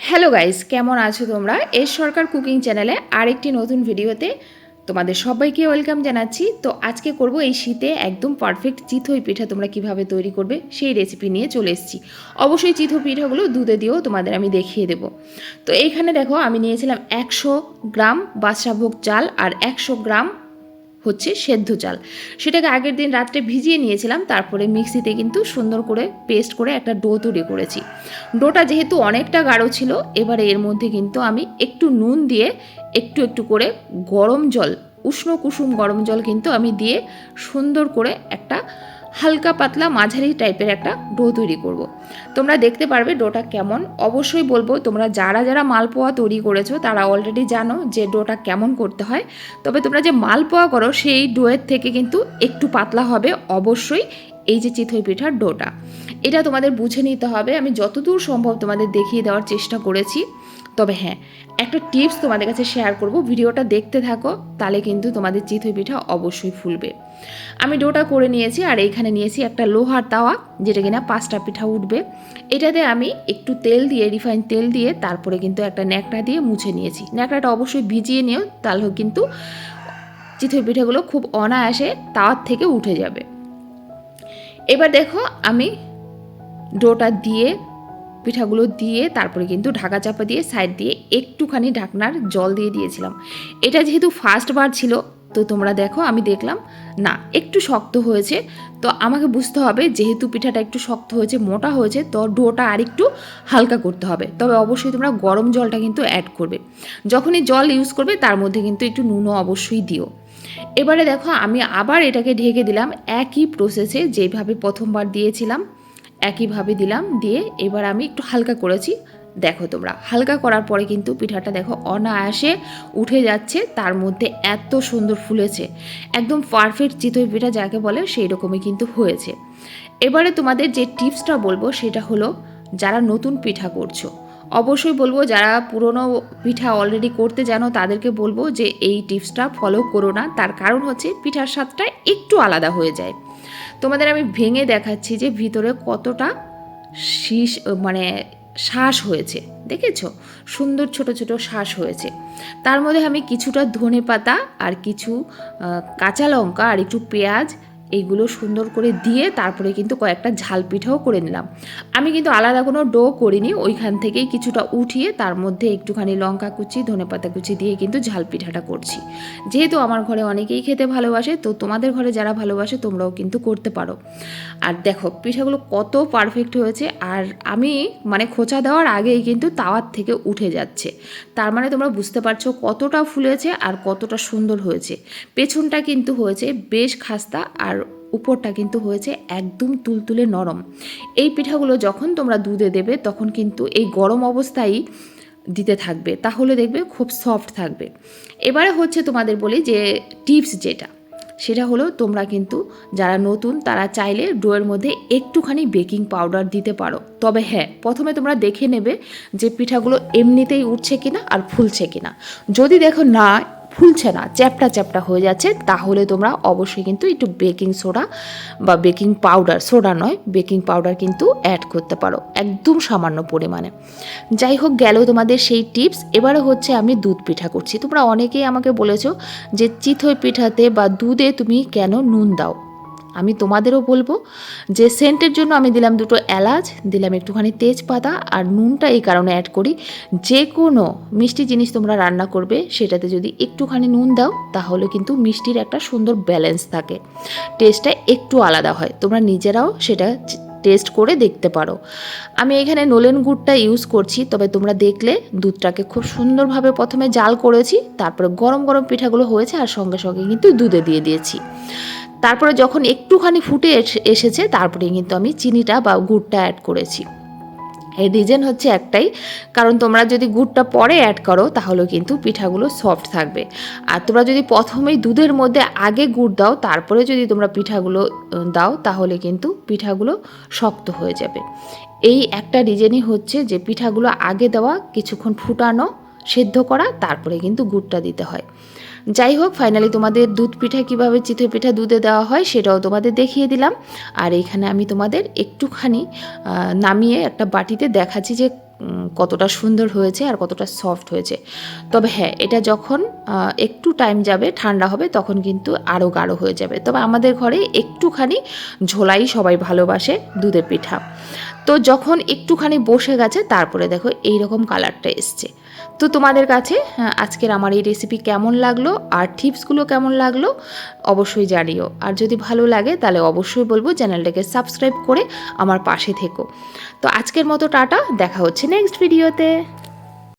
Hello guys কেমন আছো তোমরা? এস সরকার কুকিং চ্যানেলে আরেকটি নতুন ভিডিওতে তোমাদের সবাইকে ওয়েলকাম জানাচ্ছি। তো আজকে করব এই শীতে একদম পারফেক্ট চিথই পিঠা তোমরা কীভাবে তৈরি করবে সেই রেসিপি নিয়ে চলে এসেছি। অবশ্যই চিথো পিঠাগুলো দুধে দিয়েও তোমাদের আমি দেখিয়ে দেবো। তো এইখানে দেখো আমি নিয়েছিলাম একশো গ্রাম বাদশাভোগ চাল আর একশো গ্রাম হচ্ছে সেদ্ধ চাল। সেটাকে আগের দিন রাত্রে ভিজিয়ে নিয়েছিলাম, তারপরে মিক্সিতে কিন্তু সুন্দর করে পেস্ট করে একটা ডো তৈরি করেছি। ডোটা যেহেতু অনেকটা গাঢ় ছিল, এবারে এর মধ্যে কিন্তু আমি একটু নুন দিয়ে একটু একটু করে গরম জল, উষ্ণ কুসুম গরম জল কিন্তু আমি দিয়ে সুন্দর করে একটা হালকা পাতলা মাঝারি টাইপের একটা ডো তৈরি করব। তোমরা দেখতে পারবে ডোটা কেমন। অবশ্যই বলব, তোমরা যারা যারা মালপোয়া তৈরি করেছ, তারা অলরেডি জানো যে ডোটা কেমন করতে হয়। তবে তোমরা যে মালপোয়া করো, সেই ডোয়ের থেকে কিন্তু একটু পাতলা হবে অবশ্যই এই যে চিতই পিঠার ডোটা। এটা তোমাদের বুঝে নিতে হবে। আমি যতদূর সম্ভব তোমাদের দেখিয়ে দেওয়ার চেষ্টা করেছি। তবে হ্যাঁ একটা টিপস তোমাদের কাছে শেয়ার করব। ভিডিওটা দেখতে থাকো, তাহলে কিন্তু তোমাদের চিতই পিঠা অবশ্যই ফুলবে। আমি ডোটা করে নিয়েছি, আর এইখানে নিয়েছি একটা লোহার তাওয়া, যেটা কিনা পাঁচটা পিঠা উঠবে। এটাতে আমি একটু তেল দিয়ে রিফাইন তেল দিয়ে, তারপরে কিন্তু একটা ন্যাকড়া দিয়ে মুছে নিয়েছি। ন্যাকড়াটা অবশ্যই ভিজিয়ে নিও, তাহলে কিন্তু চিতই পিঠাগুলো খুব অনায়াসে তাওয়ার থেকে উঠে যাবে। এবার দেখো আমি ডোটা দিয়ে পিঠাগুলো দিয়ে তারপরে কিন্তু ঢাকা চাপা দিয়ে সাইড দিয়ে একটুখানি ঢাকনার জল দিয়ে দিয়েছিলাম। এটা যেহেতু ফার্স্ট বার ছিল, তো তোমরা দেখো, আমি দেখলাম, না, একটু শক্ত হয়েছে। তো আমাকে বুঝতে হবে, যেহেতু পিঠাটা একটু শক্ত হয়েছে, মোটা হয়েছে, তো ডোটা আর একটু হালকা করতে হবে। তবে অবশ্যই তোমরা গরম জলটা কিন্তু অ্যাড করবে। যখনই জল ইউজ করবে, তার মধ্যে কিন্তু একটু নুনও অবশ্যই দিও। এবারে দেখো, আমি আবার এটাকে ঢেকে দিলাম একই প্রসেসে যেভাবে প্রথমবার দিয়েছিলাম। একইভাবে দিলাম, দিয়ে এবার আমি একটু হালকা করেছি। দেখো তোমরা, হালকা করার পরে কিন্তু পিঠাটা দেখো অনায়াসে উঠে যাচ্ছে, তার মধ্যে এত সুন্দর ফুলেছে। একদম পারফেক্ট চিতই পিঠা যাকে বলে সেই রকমই কিন্তু হয়েছে। এবারে তোমাদের যে টিপসটা বলব সেটা হলো, যারা নতুন পিঠা করছ, অবশ্যই বলব যারা পুরনো পিঠা অলরেডি করতে জানো, তাদেরকে বলব যে এই টিপসটা ফলো করো না। তার কারণ হচ্ছে পিঠার স্বাদটা একটু আলাদা হয়ে যায়। তোমাদের আমি ভেঙে দেখাচ্ছি যে ভিতরে কতটা শীষ মানে শ্বাস হয়েছে, দেখেছ? সুন্দর ছোট ছোট শ্বাস হয়েছে। তার মধ্যে আমি কিছুটা ধনে পাতা আর কিছু কাঁচা লঙ্কা আর একটু পেঁয়াজ এইগুলো সুন্দর করে দিয়ে তারপরে কিন্তু কয়েকটা ঝাল পিঠাও করে নিলাম। আমি কিন্তু আলাদা কোনো ডো করিনি, ওইখান থেকেই কিছুটা উঠিয়ে তার মধ্যে একটুখানি লঙ্কা কুচি, ধনে পাতা কুচি দিয়ে কিন্তু ঝাল পিঠাটা করছি। যেহেতু আমার ঘরে অনেকেই খেতে ভালোবাসে, তো তোমাদের ঘরে যারা ভালোবাসে তোমরাও কিন্তু করতে পারো। আর দেখো, পিঠাগুলো কত পারফেক্ট হয়েছে, আর আমি মানে খোঁচা দেওয়ার আগেই কিন্তু তাওয়ার থেকে উঠে যাচ্ছে। তার মানে তোমরা বুঝতে পারছ কতটা ফুলেছে আর কতটা সুন্দর হয়েছে। পেছনটা কিন্তু হয়েছে বেশ খাস্তা, আর উপরটা কিন্তু হয়েছে একদম তুলতুলে নরম। এই পিঠাগুলো যখন তোমরা দুধে দেবে, তখন কিন্তু এই গরম অবস্থায় দিতে থাকবে। তাহলে দেখবে খুব সফট থাকবে। এবারে হচ্ছে তোমাদের বলি যে টিপস যেটা, সেটা হলো তোমরা কিন্তু যারা নতুন, তারা চাইলে ডোয়ের মধ্যে একটুখানি বেকিং পাউডার দিতে পারো। তবে হ্যাঁ প্রথমে তোমরা দেখে নেবে যে পিঠাগুলো এমনিতেই উঠছে কিনা আর ফুলছে কিনা। যদি দেখো না ফুলছে না, চ্যাপটা চ্যাপটা হয়ে যাচ্ছে, তাহলে তোমরা অবশ্যই কিন্তু একটু বেকিং সোডা বা বেকিং পাউডার, সোডা নয়, বেকিং পাউডার কিন্তু অ্যাড করতে পারো, একদম সামান্য পরিমাণে। যাই হোক, গেল তোমাদের সেই টিপস, এবারে হচ্ছে আমি দুধ পিঠা করছি। তোমরা অনেকেই আমাকে বলেছ যে চিথই পিঠাতে বা দুধে তুমি কেন নুন দাও। আমি তোমাদেরও বলব যে সেন্টের জন্য আমি দিলাম দুটো এলাচ, দিলাম একটুখানি তেজপাতা আর নুনটা এই কারণে অ্যাড করি। যে কোনো মিষ্টি জিনিস তোমরা রান্না করবে, সেটাতে যদি একটুখানি নুন দাও, তাহলে কিন্তু মিষ্টির একটা সুন্দর ব্যালেন্স থাকে। টেস্টটা একটু আলাদা হয়, তোমরা নিজেরাও সেটা টেস্ট করে দেখতে পারো। আমি এখানে নোলেন গুড়টা ইউজ করছি, তবে তোমরা দেখলে দুধটাকে খুব সুন্দরভাবে প্রথমে জাল করেছি, তারপরে গরম গরম পিঠাগুলো হয়েছে, আর সঙ্গে সঙ্গে কিন্তু দুধে দিয়ে দিয়েছি। তারপরে যখন একটুখানি ফুটে এসেছে, তারপরে কিন্তু আমি চিনিটা বা গুড়টা অ্যাড করেছি। এর রিজন হচ্ছে একটাই, কারণ তোমরা যদি গুড়টা পরে অ্যাড করো তাহলে কিন্তু পিঠাগুলো সফট থাকবে। আর তোমরা যদি প্রথমেই দুধের মধ্যে আগে গুড় দাও, তারপরে যদি তোমরা পিঠাগুলো দাও, তাহলে কিন্তু পিঠাগুলো শক্ত হয়ে যাবে। এই একটা রিজনই হচ্ছে যে পিঠাগুলো আগে দেওয়া, কিছুক্ষণ ফুটানো, সেদ্ধ করা, তারপরে কিন্তু গুড়টা দিতে হয়। যাই হোক ফাইনালি তোমাদের দুধ পিঠা কীভাবে চিতই পিঠা দুধে দেওয়া হয় সেটাও তোমাদের দেখিয়ে দিলাম। আর এখানে আমি তোমাদের একটুখানি নামিয়ে একটা বাটিতে দেখাচ্ছি যে কতটা সুন্দর হয়েছে আর কতটা সফট হয়েছে। তবে হ্যাঁ এটা যখন একটু টাইম যাবে, ঠান্ডা হবে, তখন কিন্তু আরও গাঢ় হয়ে যাবে। তবে আমাদের ঘরে একটুখানি ঝোলাই সবাই ভালোবাসে দুধের পিঠা। তো যখন একটুখানি বসে গেছে তারপরে দেখো এই রকম কালারটা এসছে। তো তোমাদের কাছে হ্যাঁ, আজকের আমার এই রেসিপি কেমন লাগল আর টিপসগুলো কেমন লাগল অবশ্যই জানিও। আর যদি ভালো লাগে তাহলে অবশ্যই বলব চ্যানেলটাকে সাবস্ক্রাইব করে আমার পাশে থেকো। তো আজকের মতো টাটা দেখা হচ্ছে নেক্সট ভিডিওতে